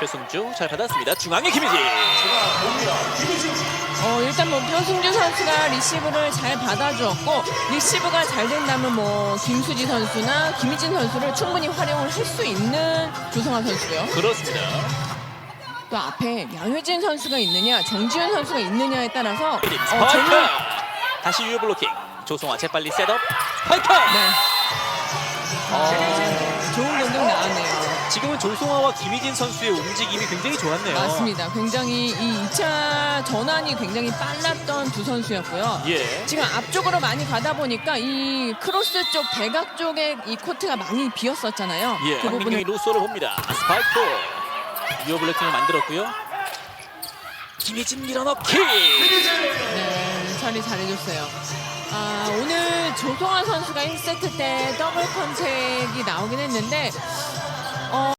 최승주 잘 받았습니다. 중앙에 김희진. 어, 일단 뭐 표승주 선수가 리시브를 잘 받아주었고 리시브가 잘 된다면 뭐 김수지 선수나 김희진 선수를 충분히 활용을 할 수 있는 조성아 선수고요. 그렇습니다. 또 앞에 양효진 선수가 있느냐 정지현 선수가 있느냐에 따라서 어. 정말 다시 유효 블로킹. 조성아 재빨리 셋업. 스파이크. 네. 어, 좋은 공격 나왔네요. 지금은 조성아와 김희진 선수의 움직임이 굉장히 좋았네요. 맞습니다. 굉장히 이 2차 전환이 굉장히 빨랐던 두 선수였고요. 예. 지금 앞쪽으로 많이 가다 보니까 이 크로스 쪽 대각 쪽에 이 코트가 많이 비었었잖아요. 예. 그 한민경이 부분을 로쏘를 봅니다. 스파이크. 유효 블로킹을 만들었고요. 김희진 밀어넣기. 네, 처리 잘해줬어요. 아, 오늘 조성아 선수가 1세트 때 더블 컨택이 나오긴 했는데 어.